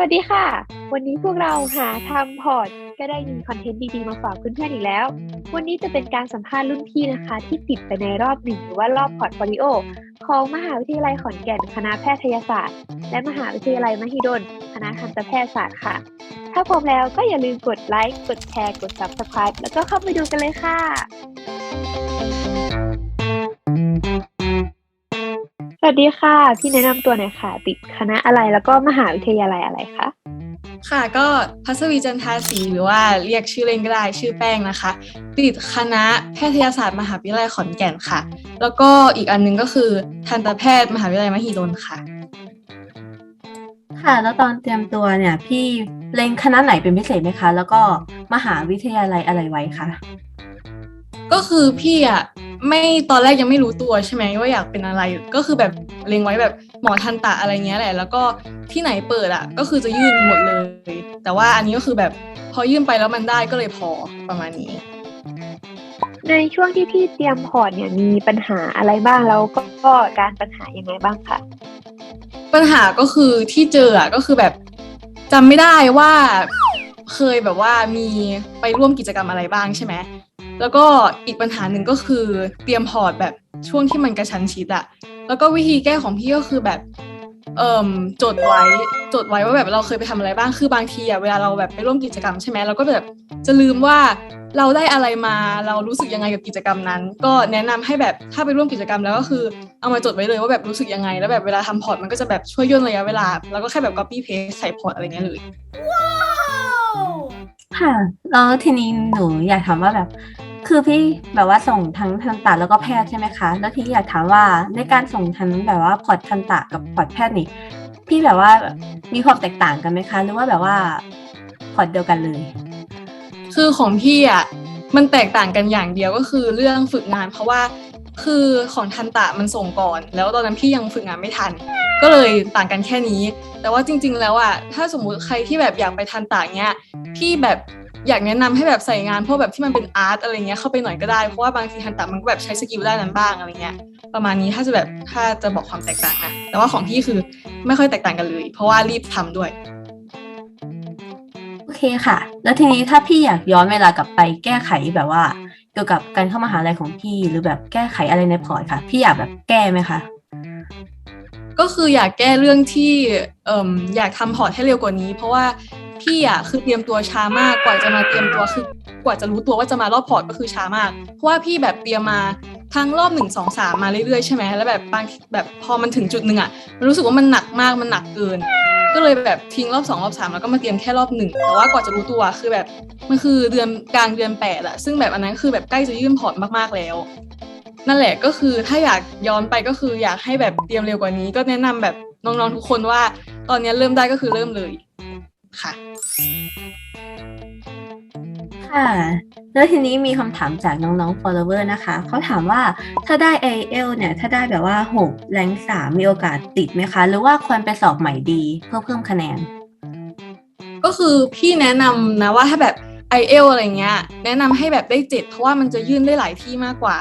สวัสดีค่ะ วันนี้พวกเราหาทำพอร์ตก็ได้มีคอนเทนต์ดีๆมาฝากเพื่อนๆอีกแล้ว วันนี้จะเป็นการสัมภาษณ์รุ่นพี่นะคะ ที่ติดไปในรอบหนึ่งหรือว่ารอบพอร์ตโฟลิโอของมหาวิทยาลัยขอนแก่นคณะแพทยศาสตร์ และมหาวิทยาลัยมหิดลคณะทันตแพทยศาสตร์ค่ะ ถ้าพร้อมแล้วก็อย่าลืมกดไลค์กดแชร์กด Subscribe แล้วก็เข้าไปดูกันเลยค่ะ วัสดีค่ะ พี่แนะนำตัวหน่อยค่ะ ติดคณะอะไรแล้วก็มหาวิทยาลัยอะไรคะค่ะก็พัศวีจันทาศรีหรือว่าเรียกชื่อเล่นก็ได้ชื่อแป้งนะคะ ติดคณะแพทยศาสตร์มหาวิทยาลัยขอนแก่นค่ะ แล้วก็อีกอันหนึงก็คือทันตแพทย์มหาวิทยาลัยมหิดลค่ะ ค่ะ แล้วตอนเตรียมตัวเนี่ย พี่เล็งคณะไหนเป็นพิเศษไหมคะ แล้วก็มหาวิทยาลัยอะไรไว้คะ ก็คือพี่อะไม่ตอนแรกยังไม่รู้ตัวใช่ไหมว่าอยากเป็นอะไร ก็คือแบบเล็งไว้แบบหมอทันตะอะไรเงี้ยแหละ แล้วก็ที่ไหนเปิดอะ ก็คือจะยื่นหมดเลย แต่ว่าอันนี้ก็คือแบบพอยื่นไปแล้วมันได้ก็เลยพอประมาณนี้ ในช่วงที่พี่เตรียมพอร์ตเนี่ยมีปัญหาอะไรบ้างแล้วก็การปัญหายังไงบ้างคะปัญหาก็คือที่เจออะก็คือแบบจำไม่ได้ว่าเคยแบบว่ามีไปร่วมกิจกรรมอะไรบ้างใช่ไหม แล้วก็อีกปัญหาหนึ่งก็คือเตรียมพอร์ตแบบช่วงที่มันกระชั้นชิดอะแล้วก็วิธีแก้ของพี่ก็คือแบบเอ่มจดไว้จดไว้ว่าแบบเราเคยไปทำอะไรบ้างคือบางทีอะเวลาเราแบบไปร่วมกิจกรรมใช่ไหมเราก็แบบจะลืมว่าเราได้อะไรมาเรารู้สึกยังไงกับกิจกรรมนั้น ก็แนะนำให้แบบถ้าไปร่วมกิจกรรมแล้วก็คือเอามาจดไว้เลยว่าแบบรู้สึกยังไง แล้วแบบเวลาทำพอร์ตมันก็จะแบบช่วยย่นระยะเวลา แล้วก็แค่แบบ copy paste ใส่พอร์ตอะไรเงี้ยเลยค่ะแล้วทีนี้หนูอยากถามว่าแบบ คือพี่แบบว่าส่งทั้งทันตะแล้วก็แพทย์ใช่ไหมคะ แล้วทีนี้อยากถามว่าในการส่งทั้งแบบว่าพอร์ตทันตะกับพอร์ตแพทย์นี่ พี่แบบว่ามีความแตกต่างกันไหมคะ หรือว่าแบบว่าพอร์ตเดียวกันเลย คือของพี่อะมันแตกต่างกันอย่างเดียวก็คือเรื่องฝึกงาน เพราะว่าคือของทันตะมันส่งก่อน แล้วตอนนั้นพี่ยังฝึกงานไม่ทัน ก็เลยต่างกันแค่นี้ แต่ว่าจริง ๆ แล้วอะถ้าสมมุติใครที่แบบอยากไปทันตะเนี้ยพี่แบบ อยากแนะนำให้แบบใส่งานพวกแบบที่มันเป็นอาร์ตอะไรเงี้ยเข้าไปหน่อยก็ได้เพราะว่าบางทีทันตะมันก็แบบใช้สกิลด้านนั้นบ้างอะไรเงี้ยประมาณนี้ถ้าจะแบบถ้าจะบอกความแตกต่างนะแต่ว่าของพี่คือไม่ค่อยแตกต่างกันเลย เพราะว่ารีบทำด้วยโอเคค่ะ แล้วทีนี้ถ้าพี่อยากย้อนเวลากลับไปแก้ไขแบบว่า เกี่ยวกับการเข้ามหาลัยของพี่หรือแบบแก้ไขอะไรในพอร์ตค่ะ พี่อยากแบบแก้ไหมคะก็คืออยากแก้เรื่องที่เอ่มอยากทำพอร์ตให้เร็วกว่านี้ เพราะว่า พี่อะคือเตรียมตัวช้ามากกว่าจะมาเตรียมตัวคือกว่าจะรู้ตัวว่าจะมารอบพอร์ตก็คือช้ามาก เพราะว่าพี่แบบเตรียมมาทั้งรอบหนึ่งสองสามมาเรื่อยๆใช่ไหมแล้วแบบบางแบบพอมันถึงจุดหนึ่งอะมันรู้สึกว่ามันหนักมากมันหนักเกิน ก็เลยแบบทิ้งรอบสองรอบสามแล้วก็มาเตรียมแค่รอบหนึ่งแต่ว่ากว่าจะรู้ตัวคือแบบมันคือเดือนกลางเดือนแปดอะซึ่งแบบอันนั้นคือแบบใกล้จะยื่นพอร์ตมากๆแล้วนั่นแหละก็คือถ้าอยากย้อนไปก็คืออยากให้แบบเตรียมเร็วกว่านี้ ก็แนะนำแบบน้องๆทุกคนว่า ตอนนี้เริ่มได้ก็คือเริ่มเลย ค่ะ ค่ะ แล้วทีนี้มีคำถามจากน้องๆ follower นะคะ เขาถามว่าถ้าได้ IEL เนี่ย ถ้าได้แบบว่า 6 แรงสามมีโอกาสติดไหมคะ หรือว่าควรไปสอบใหม่ดีเพื่อเพิ่มคะแนน ก็คือพี่แนะนำนะว่าถ้าแบบ i อเอลอะไรเงี้ย แนะนำให้แบบได้เจ็ดเพราะว่ามันจะยื่นได้หลายที่มากกว่า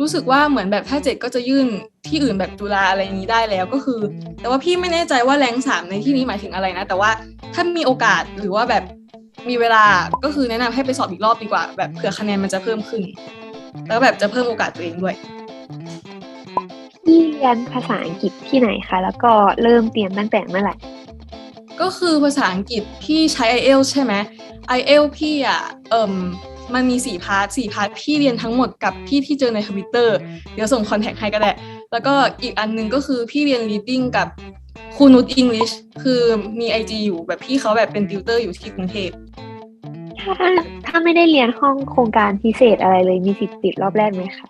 รู้สึกว่าเหมือนแบบถ้าเจ็ดก็จะยื่นที่อื่นแบบจุฬาอะไรอย่างนี้ได้แล้วก็คือ แต่ว่าพี่ไม่แน่ใจว่าแรงสามในที่นี้หมายถึงอะไรนะ แต่ว่าถ้ามีโอกาสหรือว่าแบบมีเวลาก็คือแนะนำให้ไปสอบอีกรอบดีกว่า แบบเผื่อคะแนนมันจะเพิ่มขึ้น แล้วแบบจะเพิ่มโอกาสตัวเองด้วยพี่เรียนภาษาอังกฤษที่ไหนคะ แล้วก็เริ่มเตรียมตั้งแต่เมื่อไหร่ก็คือภาษาอังกฤษพี่ใช้ IELTS ใช่ไหม IELTS พี่อะเอ่ม มันมีสี่พาร์ทสี่พาร์ทพี่เรียนทั้งหมดกับพี่ที่เจอในทวิตเตอร์เดี๋ยวส่งคอนแทคให้ก็ได้ แล้วก็อีกอันหนึงก็คือพี่เรียน reading กับครูนุช English คือมี IG อยู่แบบพี่เขาแบบเป็นติวเตอร์อยู่ที่กรุงเทพถ้าถ้าไม่ได้เรียนห้องโครงการพิเศษอะไรเลยมีสิทธิ์ติดรอบแรกไหมคะ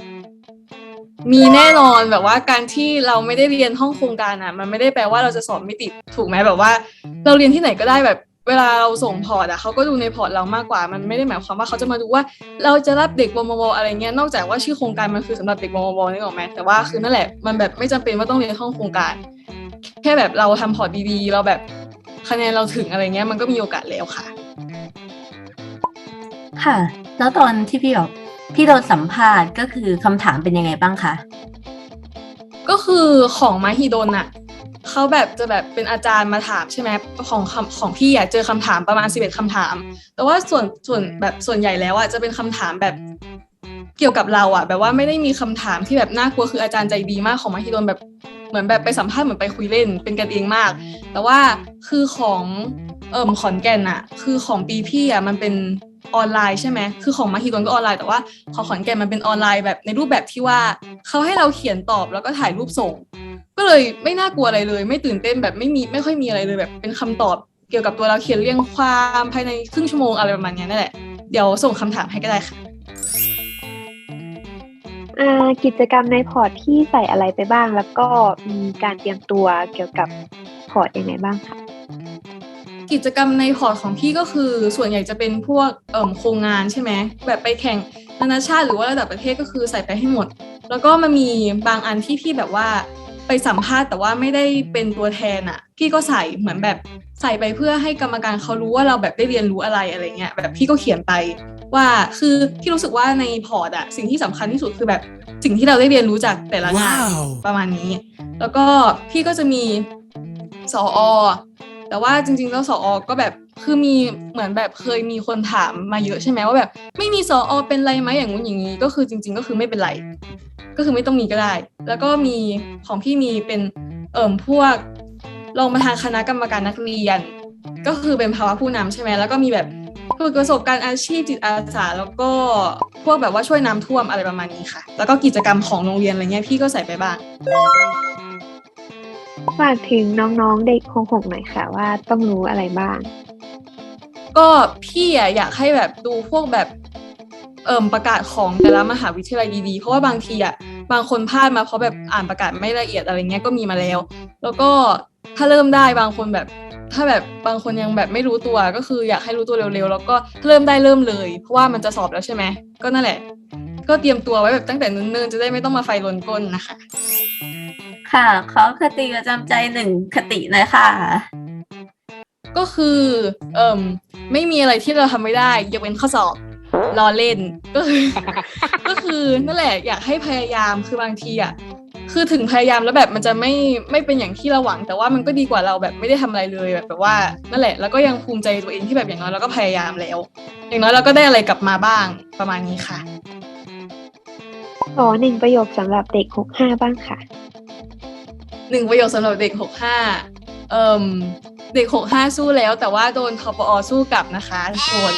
มีแน่นอนแบบว่าการที่เราไม่ได้เรียนห้องโครงการอะ มันไม่ได้แปลว่าเราจะสอบไม่ติดถูกไหมแบบว่า เราเรียนที่ไหนก็ได้แบบ เวลาเราส่งพอร์ตอะเขาก็ดูในพอร์ตเรามากกว่า มันไม่ได้หมายความว่าเขาจะมาดูว่า เราจะรับเด็กบมบอะไรเงี้ย นอกจากว่าชื่อโครงการมันคือสำหรับเด็กบมบนึกออกไหมแต่ว่าคือนั่นแหละ มันแบบไม่จำเป็นว่าต้องเรียนห้องโครงการ แค่แบบเราทำพอร์ตดีๆ เราแบบคะแนนเราถึงอะไรเงี้ย มันก็มีโอกาสแล้วค่ะ ค่ะ แล้วตอนที่พี่แบบพี่โดนสัมภาษณ์ก็คือคำถามเป็นยังไงบ้างคะ ก็คือของมหิดลน่ะ เขเขาแบบจะแบบเป็นอาจารย์มาถามใช่ไหมของคำของพี่อะเจอคำถามประมาณ11คำถาม แต่ว่าส่วนส่วนแบบส่วนใหญ่แล้วอะจะเป็นคำถามแบบเกี่ยวกับเราอะแบบว่าไม่ได้มีคำถามที่แบบน่ากลัวคืออาจารย์ใจดีมากของมหิดลแบบเหมือนแบบไปสัมภาษณ์เหมือนไปคุยเล่นเป็นกันเองมาก แต่ว่าคือของเอิ่มขอนแก่นอะคือของปีพี่อะมันเป็นออนไลน์ใช่ไหม คือของมหิดลก็ออนไลน์แต่ว่าของขอนแก่นมันเป็นออนไลน์แบบในรูปแบบที่ว่าเขาให้เราเขียนตอบแล้วก็ถ่ายรูปส่ง ก็เลยไม่น่ากลัวอะไรเลย ไม่ตื่นเต้นแบบไม่มีไม่ค่อยมีอะไรเลยแบบ เป็นคำตอบเกี่ยวกับตัวเราเขียนเรียงความภายในครึ่งชั่วโมงอะไรประมาณเนี้ยนั่นแหละ เดี๋ยวส่งคำถามให้ก็ได้ค่ะอ่ากิจกรรมในพอร์ตที่ใส่อะไรไปบ้าง แล้วก็มีการเตรียมตัวเกี่ยวกับพอร์ตยังไงบ้างคะกิจกรรมในพอร์ตของพี่ก็คือส่วนใหญ่จะเป็นพวกเอ่มโครงงานใช่ไหมแบบไปแข่งนานาชาติหรือว่าระดับประเทศก็คือใส่ไปให้หมด แล้วก็มันมีบางอันที่พี่แบบว่า ไปสัมภาษณ์แต่ว่าไม่ได้เป็นตัวแทนอะพี่ก็ใส่เหมือนแบบใส่ไปเพื่อให้กรรมการเขารู้ว่าเราแบบได้เรียนรู้อะไรอะไรเงี้ยแบบพี่ก็เขียนไปว่าคือพี่รู้สึกว่าในพอร์ตอะสิ่งที่สำคัญที่สุดคือแบบสิ่งที่เราได้เรียนรู้จากแต่ละงาน Wow. ประมาณนี้ แล้วก็พี่ก็จะมีสออแต่ว่าจริงๆแล้วสออก็แบบคือมีเหมือนแบบเคยมีคนถามมาเยอะใช่ไหมว่าแบบ ไม่มีสออเป็นไรไหมอย่างงู้นอย่างนี้ก็คือจริง ๆ ก็คือไม่เป็นไร ก็คือไม่ต้องมีก็ได้ แล้วก็มีของพี่มีเป็นเอ่มพวกรองประธานคณะกรรมการนักเรียน ก็คือเป็นภาวะผู้นำใช่ไหมแล้วก็มีแบบฝึกประสบการณ์อาชีพจิตอาสาแล้วก็พวกแบบว่าช่วยน้ำท่วมอะไรประมาณนี้ค่ะ แล้วก็กิจกรรมของโรงเรียนอะไรเงี้ยพี่ก็ใส่ไปบ้างฝากถึงน้องๆเด็กหกๆหน่อยค่ะ ว่าต้องรู้อะไรบ้าง ก็พี่อะอยากให้แบบดูพวกแบบ เอิ่มประกาศของแต่ละมหาวิทยาลัยดีๆ เพราะว่าบางทีอะบางคนพลาดมาเพราะแบบอ่านประกาศไม่ละเอียดอะไรเงี้ยก็มีมาแล้ว แล้วก็ถ้าเริ่มได้บางคนแบบ ถ้าแบบบางคนยังแบบไม่รู้ตัวก็คืออยากให้รู้ตัวเร็วๆ แล้วก็เริ่มได้เริ่มเลย เพราะว่ามันจะสอบแล้วใช่ไหมก็นั่นแหละ ก็เตรียมตัวไว้แบบตั้งแต่เนิ่นๆจะได้ไม่ต้องมาไฟลนก้นนะคะ ค่ะขอคติประจำใจหนึ่งคติหน่อยค่ะ ก็คือเอ่มไม่มีอะไรที่เราทำไม่ได้ยกเว้นข้อสอบ รอเล่นก็คือก็คือนั่นแหละอยากให้พยายามคือบางทีอะคือถึงพยายามแล้วแบบมันจะไม่ไม่เป็นอย่างที่เราหวัง แต่ว่ามันก็ดีกว่าเราแบบไม่ได้ทำอะไรเลยแบบแบบว่านั่นแหละแล้วก็ยังภูมิใจตัวเองที่แบบอย่างน้อยเราก็พยายามแล้ว อย่างน้อยเราก็ได้อะไรกลับมาบ้างประมาณนี้ค่ะขอหนึ่งประโยคสำหรับเด็กหกห้าบ้างค่ะหนึ่งประโยคสำหรับเด็กหกห้าเอ่ม เด็กหกห้าสู้แล้ว แต่ว่าโดนทปอสู้กลับนะคะทุกคน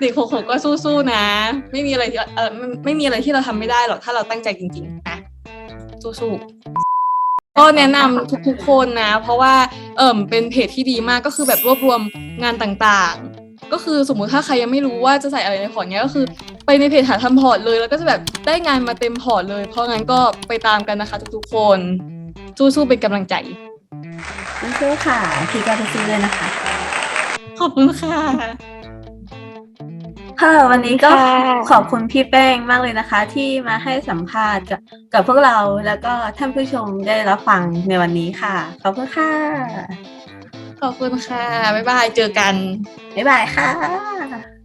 เด็กหกหกก็สู้ๆนะ ไม่มีอะไรที่เออไม่ไม่มีอะไรที่เราทำไม่ได้หรอกถ้าเราตั้งใจจริง ๆ นะสู้ๆก็แนะนำทุกๆคนนะ เพราะว่าเอ่มเป็นเพจที่ดีมากก็คือแบบรวบรวมงานต่างๆ ก็คือสมมุติถ้าใครยังไม่รู้ว่าจะใส่อะไรในพอร์ตเนี้ยก็คือ ไปในเพจหาทำพอร์ตเลยแล้วก็จะแบบได้งานมาเต็มพอร์ตเลย เพราะงั้นก็ไปตามกันนะคะ ทุกๆคนสู้ๆเป็นกำลังใจ สู้ๆค่ะ พี่ก็ไปซื้อเลยนะคะ ขอบคุณค่ะค่ะวันนี้ก็ค่ะขอบคุณพี่แป้งมากเลยนะคะ ที่มาให้สัมภาษณ์กับกับพวกเราแล้วก็ท่านผู้ชมได้รับฟังในวันนี้ค่ะ ขอบคุณค่ะ ขอบคุณค่ะ บ๊ายบาย เจอกัน บ๊ายบายค่ะ